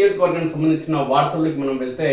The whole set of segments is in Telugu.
నియోజకవర్గానికి సంబంధించిన వార్తల్లోకి మనం వెళ్తే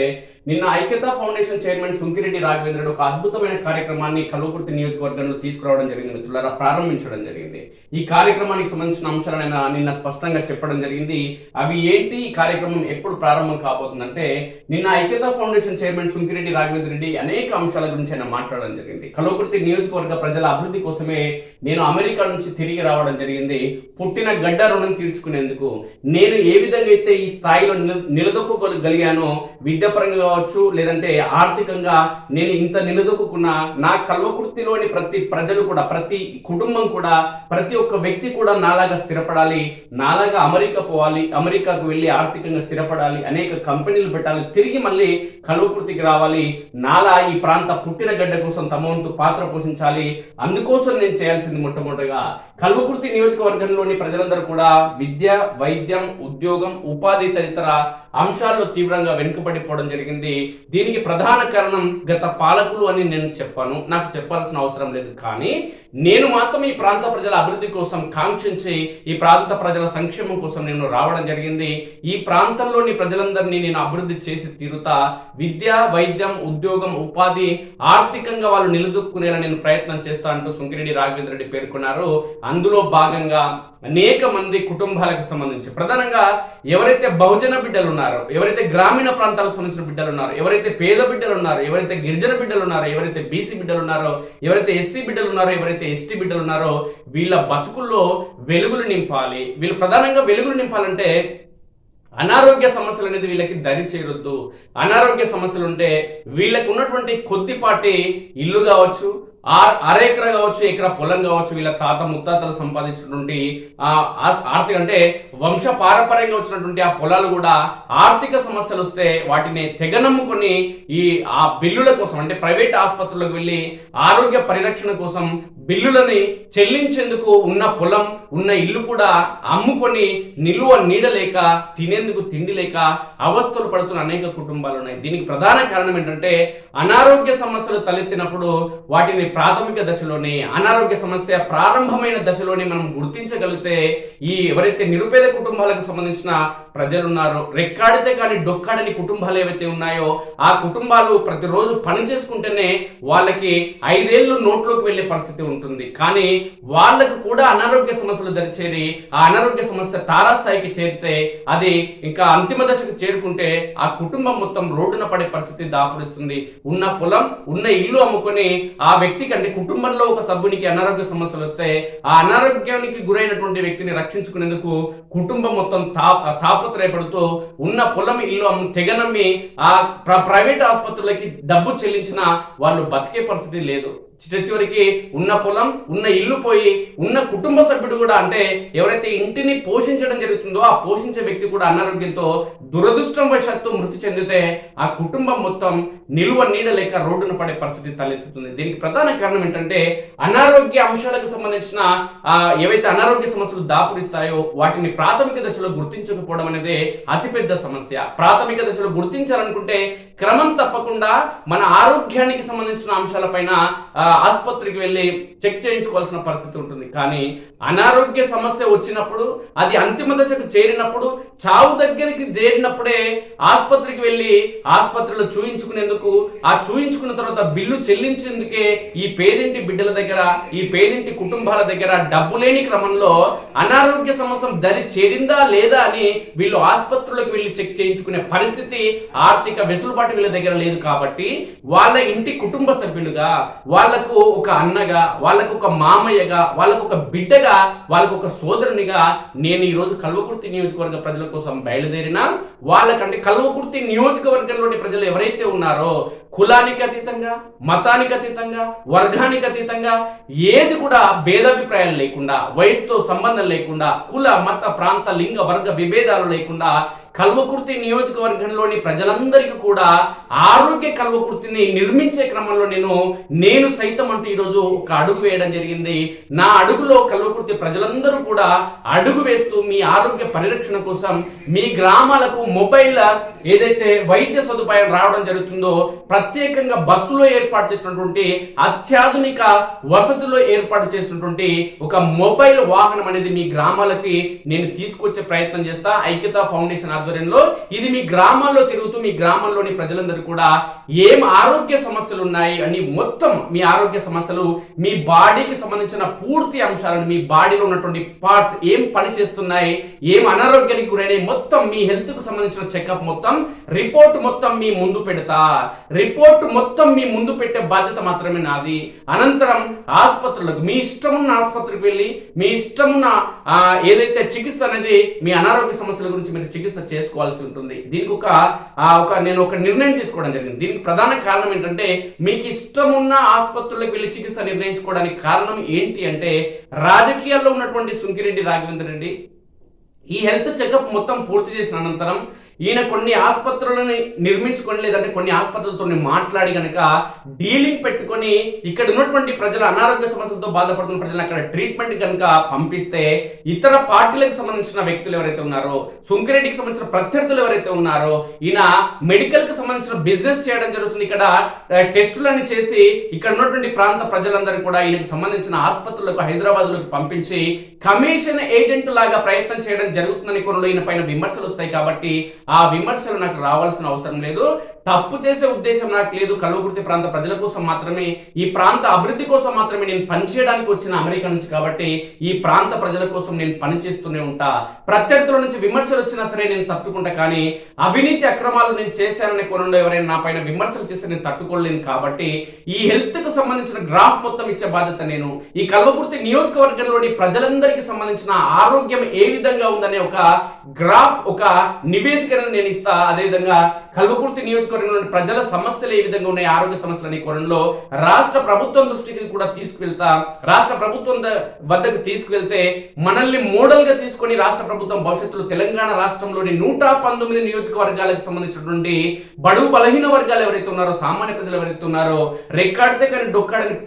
నిన్న ఐక్యత ఫౌండేషన్ చైర్మన్ సుంకిరెడ్డి రాఘవేంద్రుడు ఒక అద్భుతమైన కార్యక్రమాన్ని కల్వకుర్తి నియోజకవర్గంలో తీసుకురావడం జరిగింది మిత్రులారా ప్రారంభించడం జరిగింది. ఈ కార్యక్రమానికి సంబంధించిన అంశాలను నిన్న స్పష్టంగా చెప్పడం జరిగింది. అవి ఏంటి? ఈ కార్యక్రమం ఎప్పుడు ప్రారంభం కాబోతుందంటే నిన్న ఐక్యత ఫౌండేషన్ చైర్మన్ సుంకిరెడ్డి రాఘవేంద్ర రెడ్డి అనేక అంశాల గురించి ఆయన మాట్లాడడం జరిగింది. కల్వకుర్తి నియోజకవర్గ ప్రజల అభివృద్ధి కోసమే నేను అమెరికా నుంచి తిరిగి రావడం జరిగింది. పుట్టిన గడ్డ రుణం తీర్చుకునేందుకు నేను ఏ విధంగా అయితే ఈ స్థాయిలో నిలదొక్కగలిగానో విద్యాపరంగా కావచ్చు లేదంటే ఆర్థికంగా నేను ఇంత నిలదొక్కున్న నా కల్వకుర్తిలోని ప్రతి ప్రజలు కూడా ప్రతి కుటుంబం కూడా ప్రతి ఒక్క వ్యక్తి కూడా నాలాగా స్థిరపడాలి నాలాగా అమెరికా పోవాలి అమెరికాకు వెళ్ళి ఆర్థికంగా స్థిరపడాలి అనేక కంపెనీలు పెట్టాలి తిరిగి మళ్ళీ కల్వకుర్తికి రావాలి నాలా ఈ ప్రాంత పుట్టిన గడ్డ కోసం తమ వంతు పాత్ర పోషించాలి అందుకోసం నేను చేయాల్సింది మొట్టమొదటిగా. కల్వకుర్తి నియోజకవర్గంలోని ప్రజలందరూ కూడా విద్య వైద్యం ఉద్యోగం ఉపాధి తదితర అంశాల్లో తీవ్రంగా వెనుకబడిపోవడం జరిగింది. దీనికి ప్రధాన కారణం గత పాలకులు అని నేను చెప్పాను. నాకు చెప్పాల్సిన అవసరం లేదు. కానీ నేను మాత్రం ఈ ప్రాంత ప్రజల అభివృద్ధి కోసం కాంక్షించి ఈ ప్రాంత ప్రజల సంక్షేమం కోసం నేను రావడం జరిగింది. ఈ ప్రాంతంలోని ప్రజలందరినీ నేను అభివృద్ధి చేసి తీరుతా విద్య వైద్యం ఉద్యోగం ఉపాధి ఆర్థికంగా వాళ్ళు నిలదొక్కునేలా నేను ప్రయత్నం చేస్తా అంటూ సుంకిరెడ్డి రాఘవేంద్ర రెడ్డి పేర్కొన్నారు. అందులో భాగంగా అనేక మంది కుటుంబాలకు సంబంధించి ప్రధానంగా ఎవరైతే బహుజన బిడ్డలు ఉన్నారో ఎవరైతే గ్రామీణ ప్రాంతాలకు సంబంధించిన బిడ్డలు ఉన్నారో ఎవరైతే పేద బిడ్డలు ఉన్నారో ఎవరైతే గిరిజన బిడ్డలు ఉన్నారో ఎవరైతే బీసీ బిడ్డలు ఉన్నారో ఎవరైతే ఎస్సీ బిడ్డలు ఉన్నారో ఎవరైతే ఎస్టీ బిడ్డలు ఉన్నారో వీళ్ళ బతుకుల్లో వెలుగులు నింపాలి. వీళ్ళు ప్రధానంగా వెలుగులు నింపాలంటే అనారోగ్య సమస్యలు అనేది వీళ్ళకి దరి చేరొద్దు. అనారోగ్య సమస్యలు ఉంటే వీళ్ళకు ఉన్నటువంటి కొద్దిపాటి ఇల్లు కావచ్చు అర కావచ్చు ఎకర పొలం కావచ్చు వీళ్ళ తాత ముత్తాతలు సంపాదించినటువంటి ఆర్థిక అంటే వంశ పారపర్యంగా వచ్చినటువంటి ఆ పొలాలు కూడా ఆర్థిక సమస్యలు వస్తే వాటిని తెగనమ్ముకొని ఈ ఆ బిల్లుల కోసం అంటే ప్రైవేట్ ఆసుపత్రులకు వెళ్ళి ఆరోగ్య పరిరక్షణ కోసం బిల్లులని చెల్లించేందుకు ఉన్న పొలం ఉన్న ఇల్లు కూడా అమ్ముకొని నిలువ నీడలేక తినేందుకు తిండి లేక అవస్థలు పడుతున్న అనేక కుటుంబాలు ఉన్నాయి. దీనికి ప్రధాన కారణం ఏంటంటే అనారోగ్య సమస్యలు తలెత్తినప్పుడు వాటిని ప్రాథమిక దశలోనే అనారోగ్య సమస్య ప్రారంభమైన దశలోనే మనం గుర్తించగలిగితే ఈ ఎవరైతే నిరుపేద కుటుంబాలకు సంబంధించిన ప్రజలు ఉన్నారో రెక్కాడితే కానీ డొక్కాడని కుటుంబాలు ఏవైతే ఉన్నాయో ఆ కుటుంబాలు ప్రతిరోజు పని చేసుకుంటేనే వాళ్ళకి ఐదేళ్ళు నోట్లోకి వెళ్ళే పరిస్థితి ఉంటుంది. కానీ వాళ్ళకు కూడా అనారోగ్య సమస్యలు దరిచేరి ఆ అనారోగ్య సమస్య తారాస్థాయికి చేరితే అది ఇంకా అంతిమ దశకు చేరుకుంటే ఆ కుటుంబం మొత్తం రోడ్డున పడే పరిస్థితి దాపురిస్తుంది. ఉన్న పొలం ఉన్న ఇల్లు అమ్ముకొని ఆ వ్యక్తి అంటే కుటుంబంలో ఒక సభ్యునికి అనారోగ్య సమస్యలు వస్తే ఆ అనారోగ్యానికి గురైనటువంటి వ్యక్తిని రక్షించుకునేందుకు కుటుంబం మొత్తం తాపత్రయపడుతూ ఉన్న పొలం ఇల్లు తెగనమ్మి ఆ ప్రైవేట్ ఆసుపత్రులకి డబ్బు చెల్లించిన వాళ్ళు బతికే పరిస్థితి లేదు. చివరికి ఉన్న పొలం ఉన్న ఇల్లు పోయి ఉన్న కుటుంబ సభ్యుడు కూడా అంటే ఎవరైతే ఇంటిని పోషించడం జరుగుతుందో ఆ పోషించే వ్యక్తి కూడా అనారోగ్యంతో దురదృష్టం వశత్తు మృతి చెందితే ఆ కుటుంబం మొత్తం నిల్వ నీడ లేక రోడ్డున పడే పరిస్థితి తలెత్తుతుంది. దీనికి ప్రధాన కారణం ఏంటంటే అనారోగ్య అంశాలకు సంబంధించిన ఏవైతే అనారోగ్య సమస్యలు దాపురిస్తాయో వాటిని ప్రాథమిక దశలో గుర్తించకపోవడం అనేది అతిపెద్ద సమస్య. ప్రాథమిక దశలో గుర్తించాలనుకుంటే క్రమం తప్పకుండా మన ఆరోగ్యానికి సంబంధించిన అంశాలపైన ఆసుపత్రికి వెళ్ళి చెక్ చేయించుకోవాల్సిన పరిస్థితి ఉంటుంది. కానీ అనారోగ్య సమస్య వచ్చినప్పుడు అది అంతిమ దశకు చేరినప్పుడు చావు దగ్గరికి చేరినప్పుడే ఆసుపత్రికి వెళ్ళి ఆసుపత్రిలో చూయించుకునేందుకు ఆ చూయించుకున్న తర్వాత బిల్లు చెల్లించేందుకే ఈ పేదింటి బిడ్డల దగ్గర ఈ పేదింటి కుటుంబాల దగ్గర డబ్బు లేని క్రమంలో అనారోగ్య సమస్య దరి చేరిందా లేదా అని వీళ్ళు ఆసుపత్రులకు వెళ్ళి చెక్ చేయించుకునే పరిస్థితి ఆర్థిక వెసులుబాటు వీళ్ళ దగ్గర లేదు కాబట్టి వాళ్ళ ఇంటి కుటుంబ సభ్యులుగా వాళ్ళ వాళ్ళకు ఒక అన్నగా వాళ్ళకు ఒక మామయ్యగా వాళ్ళకు ఒక బిడ్డగా వాళ్ళకు ఒక సోదరునిగా నేను ఈరోజు కల్వకుర్తి నియోజకవర్గ ప్రజల కోసం బయలుదేరిన వాళ్ళకంటే కల్వకుర్తి నియోజకవర్గంలోని ప్రజలు ఎవరైతే ఉన్నారో కులానికి అతీతంగా మతానికి అతీతంగా వర్గానికి అతీతంగా ఏది కూడా భేదాభిప్రాయాలు లేకుండా వయసుతో సంబంధం లేకుండా కుల మత ప్రాంత లింగ వర్గ విభేదాలు లేకుండా కల్వకుర్తి నియోజకవర్గంలోని ప్రజలందరికీ కూడా ఆరోగ్య కల్వకుర్తిని నిర్మించే క్రమంలో నేను నేను సైతం అంటే ఈరోజు ఒక అడుగు వేయడం జరిగింది. నా అడుగులో కల్వకుర్తి ప్రజలందరూ కూడా అడుగు వేస్తూ మీ ఆరోగ్య పరిరక్షణ కోసం మీ గ్రామాలకు మొబైల్ ఏదైతే వైద్య సదుపాయం రావడం జరుగుతుందో ప్రతి ప్రత్యేకంగా బస్సులో ఏర్పాటు చేసినటువంటి అత్యాధునిక వసతిలో ఏర్పాటు చేసినటువంటి ఒక మొబైల్ వాహనం అనేది మీ గ్రామాలకి నేను తీసుకొచ్చే ప్రయత్నం చేస్తా. ఐక్యత ఫౌండేషన్ ఆధ్వర్యంలో ఇది మీ గ్రామాల్లో తిరుగుతూ మీ గ్రామంలోని ప్రజలందరూ కూడా ఏం ఆరోగ్య సమస్యలు ఉన్నాయి అని మొత్తం మీ ఆరోగ్య సమస్యలు మీ బాడీకి సంబంధించిన పూర్తి అంశాలను మీ బాడీలో ఉన్నటువంటి పార్ట్స్ ఏం పని చేస్తున్నాయి ఏం అనారోగ్యానికి గురైనాయి మొత్తం మీ హెల్త్కు సంబంధించిన చెకప్ మొత్తం రిపోర్ట్ మొత్తం మీ ముందు పెడతా. రిపోర్ట్ రిపోర్ట్ మొత్తం మీ ముందు పెట్టే బాధ్యత మాత్రమే నాది. అనంతరం ఆసుపత్రులకు మీ ఇష్టమున్న ఆసుపత్రికి వెళ్ళి మీ ఇష్టమున్న ఏదైతే చికిత్స అనేది మీ అనారోగ్య సమస్యల గురించి మీరు చికిత్స చేసుకోవాల్సి ఉంటుంది. దీనికి ఒక ఒక నేను ఒక నిర్ణయం తీసుకోవడం జరిగింది. దీనికి ప్రధాన కారణం ఏంటంటే మీకు ఇష్టమున్న ఆసుపత్రులకు వెళ్ళి చికిత్స నిర్ణయించుకోవడానికి కారణం ఏంటి అంటే రాజకీయాల్లో ఉన్నటువంటి సుంకిరెడ్డి రాఘవేంద్ర రెడ్డి ఈ హెల్త్ చెకప్ మొత్తం పూర్తి చేసిన అనంతరం ఈయన కొన్ని ఆసుపత్రులను నిర్మించుకొని లేదంటే కొన్ని ఆసుపత్రులతో మాట్లాడి కనుక డీలింగ్ పెట్టుకొని ఇక్కడ ఉన్నటువంటి ప్రజల అనారోగ్య సమస్యలతో బాధపడుతున్న ప్రజలను అక్కడ ట్రీట్మెంట్ కనుక పంపిస్తే ఇతర పార్టీలకు సంబంధించిన వ్యక్తులు ఎవరైతే ఉన్నారో సుంకిరెడ్డికి సంబంధించిన ప్రత్యర్థులు ఎవరైతే ఉన్నారో ఈయన మెడికల్కి సంబంధించిన బిజినెస్ చేయడం జరుగుతుంది. ఇక్కడ టెస్టులను టెస్టులని చేసి ఇక్కడ ఉన్నటువంటి ప్రాంత ప్రజలందరూ కూడా ఈయనకు సంబంధించిన ఆసుపత్రులకు హైదరాబాద్లోకి పంపించి కమిషన్ ఏజెంట్ లాగా ప్రయత్నం చేయడం జరుగుతుందని కొన్ని ఈయన పైన విమర్శలు వస్తాయి కాబట్టి ఆ విమర్శలు నాకు రావాల్సిన అవసరం లేదు. తప్పు చేసే ఉద్దేశం నాకు లేదు. కల్వకుర్తి ప్రాంత ప్రజల కోసం మాత్రమే ఈ ప్రాంత అభివృద్ధి కోసం మాత్రమే నేను పనిచేయడానికి వచ్చిన అమెరికా నుంచి కాబట్టి ఈ ప్రాంత ప్రజల కోసం నేను పనిచేస్తూనే ఉంటా. ప్రత్యర్థుల నుంచి విమర్శలు వచ్చినా సరే నేను తట్టుకుంటా కానీ అవినీతి అక్రమాలు నేను చేశాననే కోణంలో ఎవరైనా నా పైన విమర్శలు చేస్తే నేను తట్టుకోలేను కాబట్టి ఈ హెల్త్కు సంబంధించిన గ్రాఫ్ మొత్తం ఇచ్చే బాధ్యత నేను. ఈ కల్వకుర్తి నియోజకవర్గంలోని ప్రజలందరికీ సంబంధించిన ఆరోగ్యం ఏ విధంగా ఉందనే ఒక గ్రాఫ్ ఒక నివేదిక నివేదికను నేను ఇస్తా. అదేవిధంగా కల్వకుర్తి నియోజకవర్గంలోని ప్రజల సమస్యలు ఏ విధంగా ఉన్నాయి ఆరోగ్య సమస్యలు అనే కోణంలో రాష్ట్ర ప్రభుత్వం దృష్టికి కూడా తీసుకువెళ్తా. రాష్ట్ర ప్రభుత్వం వద్దకు తీసుకువెళ్తే మనల్ని మోడల్గా తీసుకొని రాష్ట్ర ప్రభుత్వం భవిష్యత్తులో తెలంగాణ రాష్ట్రంలోని నూట పంతొమ్మిది నియోజకవర్గాలకు సంబంధించినటువంటి బడుగు బలహీన వర్గాలు ఎవరైతే ఉన్నారో సామాన్య ప్రజలు ఎవరైతే ఉన్నారో రెక్కాడితే కానీ డొక్కాడని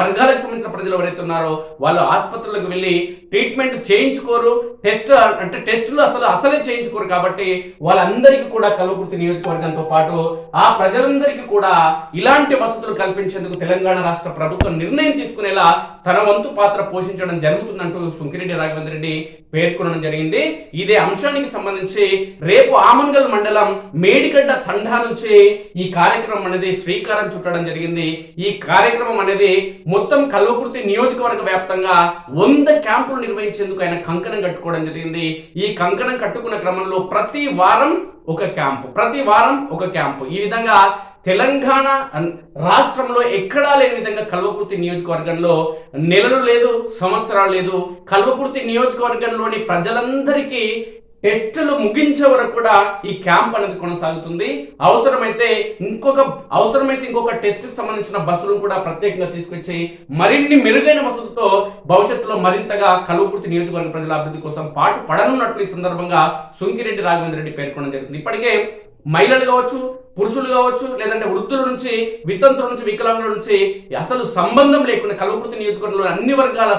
వర్గాలకు సంబంధించిన ప్రజలు ఎవరైతే ఉన్నారో వాళ్ళు ఆసుపత్రులకు వెళ్ళి ట్రీట్మెంట్ చేయించుకోరు. టెస్ట్ అంటే టెస్టులు అసలు అసలే చేయించుకోరు కాబట్టి వాళ్ళందరికీ కూడా కల్వకుర్తి నియోజకవర్గంతో పాటు ఆ ప్రజలందరికీ కూడా ఇలాంటి వసతులు కల్పించేందుకు తెలంగాణ రాష్ట్ర ప్రభుత్వం నిర్ణయం తీసుకునేలా తన వంతు పాత్ర పోషించడం జరుగుతుందంటూ సుంకిరెడ్డి రాఘవేంద్ర రెడ్డి పేర్కొనడం జరిగింది. ఇదే అంశానికి సంబంధించి రేపు ఆమన్గల్ మండలం మేడిగడ్డ తండా నుంచి ఈ కార్యక్రమం అనేది శ్రీకారం చుట్టడం జరిగింది. ఈ కార్యక్రమం అనేది మొత్తం కల్వకుర్తి నియోజకవర్గ వ్యాప్తంగా వంద క్యాంపులు నిర్వహించేందుకు ఆయన కంకణం కట్టుకోవడం జరిగింది. ఈ కంకణం కట్టుకున్న క్రమంలో ప్రతి వారం ఒక క్యాంపు. ప్రతి వారం ఒక క్యాంపు. ఈ విధంగా తెలంగాణ రాష్ట్రంలో ఎక్కడా లేని విధంగా కల్వకుర్తి నియోజకవర్గంలో నెలలు లేదు సంవత్సరాలు లేదు. కల్వకుర్తి నియోజకవర్గంలోని ప్రజలందరికీ టెస్టులు ముగించే వరకు కూడా ఈ క్యాంప్ అనేది కొనసాగుతుంది. అవసరమైతే ఇంకొక అవసరమైతే ఇంకొక టెస్ట్ సంబంధించిన బస్సులను కూడా ప్రత్యేకంగా తీసుకొచ్చి మరిన్ని మెరుగైన వసతులతో భవిష్యత్తులో మరింతగా కల్వకుర్తి నియోజకవర్గ ప్రజల అభివృద్ధి కోసం పాటు పడనున్నట్లు ఈ సందర్భంగా సుంకిరెడ్డి రాఘవేంద్ర రెడ్డి పేర్కొనడం జరుగుతుంది. ఇప్పటికే మహిళలు కావచ్చు పురుషులు కావచ్చు లేదంటే వృద్ధుల నుంచి వితంతుల నుంచి వికలాంగుల నుంచి అసలు సంబంధం లేకుండా కల్వకుర్తి నియోజకవర్గంలో అన్ని వర్గాల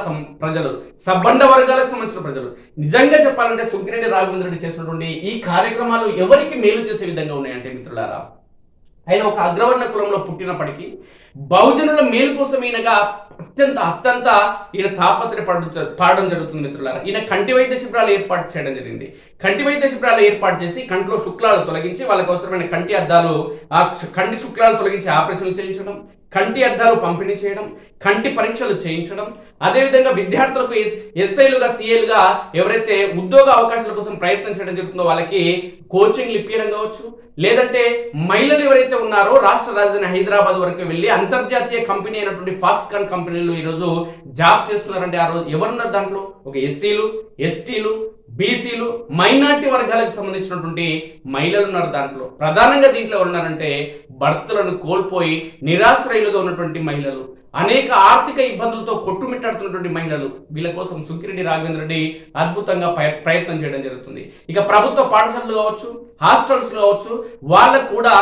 ప్రజలు సబ్బండ వర్గాలకు సంబంధించిన ప్రజలు. నిజంగా చెప్పాలంటే సుగ్గిరెడ్డి రాఘవేంద్ర రెడ్డి చేసినటువంటి ఈ కార్యక్రమాలు ఎవరికి మేలు చేసే విధంగా ఉన్నాయంటే మిత్రులారా? ఆయన ఒక అగ్రవర్ణ కులంలో పుట్టినప్పటికీ బహుజనుల మేలు కోసం ఈయనగా అత్యంత అత్యంత ఈయన తాపత్రపడు పాడడం జరుగుతుంది మిత్రులారా. ఈయన కంటి వైద్య శిబిరాలు ఏర్పాటు చేయడం జరిగింది. కంటి వైద్య శిబిరాలు ఏర్పాటు చేసి కంటిలో శుక్లాలు తొలగించి వాళ్ళకి అవసరమైన కంటి అద్దాలు ఆ కంటి శుక్లాలు తొలగించి ఆపరేషన్లు చేయించడం కంటి అద్దాలు పంపిణీ చేయడం కంటి పరీక్షలు చేయించడం. అదేవిధంగా విద్యార్థులకు ఎస్ఐలుగా సిఏలుగా ఎవరైతే ఉద్యోగ అవకాశాల కోసం ప్రయత్నం చేయడం జరుగుతుందో వాళ్ళకి కోచింగ్లు ఇప్పించడం కావచ్చు. లేదంటే మహిళలు ఎవరైతే ఉన్నారో రాష్ట్ర రాజధాని హైదరాబాద్ వరకు వెళ్ళి అంతర్జాతీయ కంపెనీ అయినటువంటి ఫాక్స్కాన్ కంపెనీలు ఈరోజు జాబ్ చేస్తున్నారంటే ఆ రోజు ఎవరున్నారు దాంట్లో? ఒక ఎస్సీలు ఎస్టీలు బీసీలు మైనార్టీ వర్గాలకు సంబంధించినటువంటి మహిళలు ఉన్నారు దాంట్లో. ప్రధానంగా దీంట్లో ఉన్నారంటే భర్తలను కోల్పోయి నిరాశ్రయులుగా ఉన్నటువంటి మహిళలు. అనేక ఆర్థిక ఇబ్బందులతో కొట్టుమిట్టాడుతున్నటువంటి మహిళలు వీళ్ళ కోసం సుంకిరెడ్డి రాఘవేంద్ర రెడ్డి అద్భుతంగా ప్రయత్నం చేయడం జరుగుతుంది. ఇక ప్రభుత్వ పాఠశాలలు కావచ్చు హాస్టల్స్ కావచ్చు వాళ్ళకు కూడా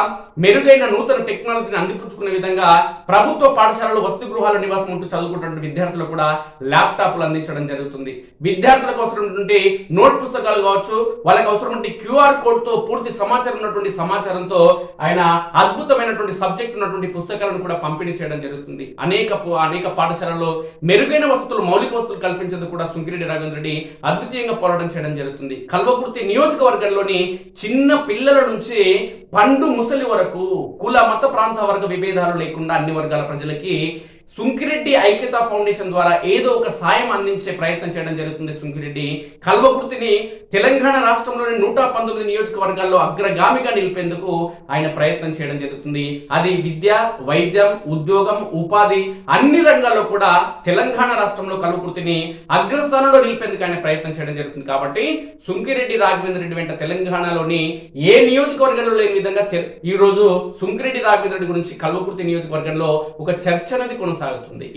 మెరుగైన నూతన టెక్నాలజీని అందిపుచ్చుకునే విధంగా ప్రభుత్వ పాఠశాలలు వస్తు గృహాల నివాసం ఉంటూ చదువుకుంటున్న విద్యార్థులకు కూడా ల్యాప్టాప్లు అందించడం జరుగుతుంది. విద్యార్థుల అవసరమైనటువంటి నోట్ పుస్తకాలు కావచ్చు వాళ్ళకి అవసరమైన క్యూఆర్ కోడ్తో పూర్తి సమాచారం ఉన్నటువంటి సమాచారంతో ఆయన అద్భుతమైనటువంటి సబ్జెక్ట్ ఉన్నటువంటి పుస్తకాలను కూడా పంపిణీ చేయడం జరుగుతుంది. అనేక అనేక అనేక పాఠశాలల్లో మెరుగైన వసతులు మౌలిక వసతులు కల్పించేందుకు కూడా సుంకిరెడ్డి రాఘవేంద్ర రెడ్డి అద్వితీయంగా పోరాటం చేయడం జరుగుతుంది. కల్వకుర్తి నియోజకవర్గంలోని చిన్న పిల్లల నుంచి పండు ముసలి వరకు కుల మత ప్రాంత వర్గ విభేదాలు లేకుండా అన్ని వర్గాల ప్రజలకి సుంకిరెడ్డి ఐక్యతా ఫౌండేషన్ ద్వారా ఏదో ఒక సాయం అందించే ప్రయత్నం చేయడం జరుగుతుంది సుంకిరెడ్డి. కల్వకుర్తిని తెలంగాణ రాష్ట్రంలోని నూట పంతొమ్మిది నియోజకవర్గాల్లో అగ్రగామిగా నిలిపేందుకు ఆయన ప్రయత్నం చేయడం జరుగుతుంది. అది విద్య వైద్యం ఉద్యోగం ఉపాధి అన్ని రంగాల్లో కూడా తెలంగాణ రాష్ట్రంలో కల్వకుర్తిని అగ్రస్థానంలో నిలిపేందుకు ఆయన ప్రయత్నం చేయడం జరుగుతుంది. కాబట్టి సుంకిరెడ్డి రాఘవేంద్ర రెడ్డి వెంట తెలంగాణలోని ఏ నియోజకవర్గంలో లేని విధంగా ఈ రోజు సుంకిరెడ్డి రాఘవేంద్ర రెడ్డి గురించి కల్వకుర్తి నియోజకవర్గంలో ఒక చర్చ అనేది కొనసాగుతుంది.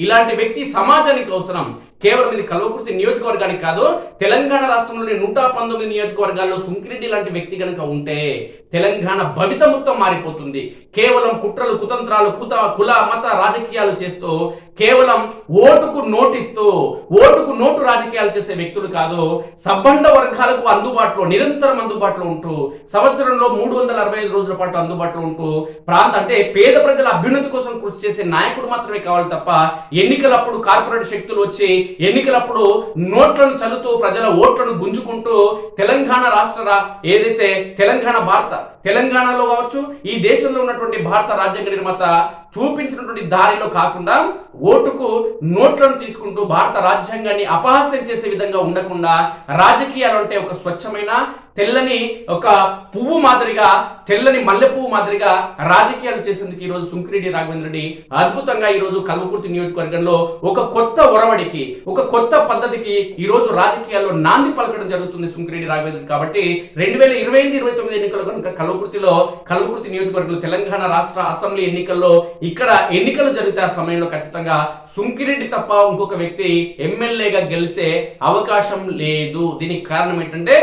ఇలాంటి వ్యక్తి సమాజానికి అవసరం. కేవలం ఇది కల్వకుర్తి నియోజకవర్గానికి కాదు తెలంగాణ రాష్ట్రంలోని నూట పంతొమ్మిది నియోజకవర్గాల్లో సుంకిరెడ్డి లాంటి వ్యక్తి కనుక ఉంటే తెలంగాణ భవిత మొత్తం మారిపోతుంది. కేవలం కుట్రలు కుతంత్రాలు కుత కుల మత రాజకీయాలు చేస్తూ కేవలం ఓటుకు నోటిస్తూ ఓటుకు నోటు రాజకీయాలు చేసే వ్యక్తులు కాదు సబ్బండ వర్గాలకు అందుబాటులో నిరంతరం అందుబాటులో ఉంటూ సంవత్సరంలో మూడు వందల అరవై ఐదు రోజుల పాటు అందుబాటులో ఉంటూ ప్రాంత అంటే పేద ప్రజల అభ్యున్నతి కోసం కృషి చేసే నాయకుడు మాత్రమే కావాలి తప్ప ఎన్నికలప్పుడు కార్పొరేట్ శక్తులు వచ్చి ఎన్నికలప్పుడు నోట్లను చల్లుతూ ప్రజల ఓట్లను గుంజుకుంటూ తెలంగాణ రాష్ట్ర ఏదైతే తెలంగాణ భారత తెలంగాణలో కావచ్చు ఈ దేశంలో ఉన్నటువంటి భారత రాజ్యాంగ నిర్మాత చూపించినటువంటి దారిలో కాకుండా ఓటుకు నోట్లను తీసుకుంటూ భారత రాజ్యాంగాన్ని అపహాస్యం చేసే విధంగా ఉండకుండా రాజకీయాలు అంటే ఒక స్వచ్ఛమైన తెల్లని ఒక పువ్వు మాదిరిగా తెల్లని మల్లె పువ్వు మాదిరిగా రాజకీయాలు చేసేందుకు ఈ రోజు సుంకిరెడ్డి రాఘవేంద్ర రెడ్డి అద్భుతంగా ఈ రోజు కల్వకుర్తి నియోజకవర్గంలో ఒక కొత్త ఒరవడికి ఒక కొత్త పద్ధతికి ఈ రోజు రాజకీయాల్లో నాంది పలకడం జరుగుతుంది సుంకిరెడ్డి రాఘవేంద్ర కాబట్టి రెండు వేల ఇరవై ఎనిమిది ఇరవై తొమ్మిది ఎన్నికలు కనుక కల్వకుర్తిలో కల్వకుర్తి నియోజకవర్గంలో తెలంగాణ రాష్ట్ర అసెంబ్లీ ఎన్నికల్లో ఇక్కడ ఎన్నికలు జరిగితే ఆ సమయంలో ఖచ్చితంగా సుంకిరెడ్డి తప్ప ఇంకొక వ్యక్తి ఎమ్మెల్యేగా గెలిచే అవకాశం లేదు. దీనికి కారణం ఏంటంటే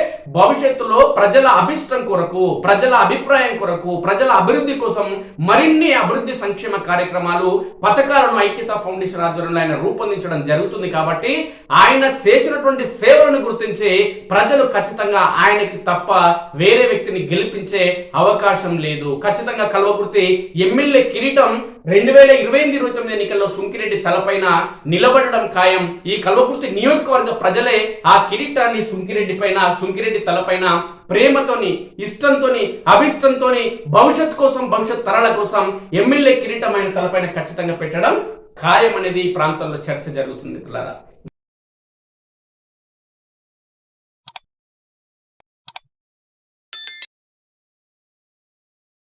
భవిష్యత్తులో ప్రజల అభిష్టం కొరకు ప్రజల అభిప్రాయం కొరకు ప్రజల అభివృద్ధి కోసం మరిన్ని అభివృద్ధి సంక్షేమ కార్యక్రమాలు పథకాలను ఐక్యత ఫౌండేషన్ ఆధ్వర్యంలో ఆయన రూపొందించడం జరుగుతుంది కాబట్టి ఆయన చేసినటువంటి సేవలను గుర్తించి ప్రజలు ఖచ్చితంగా ఆయనకి తప్ప వేరే వ్యక్తిని గెలిపించే అవకాశం లేదు. ఖచ్చితంగా కల్వకుర్తి ఎమ్మెల్యే కిరీటం రెండు వేల ఇరవై ఎనిమిది ఇరవై తొమ్మిది ఎన్నికల్లో సుంకిరెడ్డి తలపైన నిలబడడం ఖాయం. ఈ కల్వకుర్తి నియోజకవర్గ ప్రజలే ఆ కిరీటాన్ని సుంకిరెడ్డి పైన సుంకిరెడ్డి తలపైన ప్రేమతోని ఇష్టంతోని అభిష్టంతోని భవిష్యత్ కోసం భవిష్యత్ తరాల కోసం ఎమ్మెల్యే కిరీటం ఆయన తలపైన ఖచ్చితంగా పెట్టడం ఖాయం అనేది ఈ ప్రాంతంలో చర్చ జరుగుతుంది పిల్లరా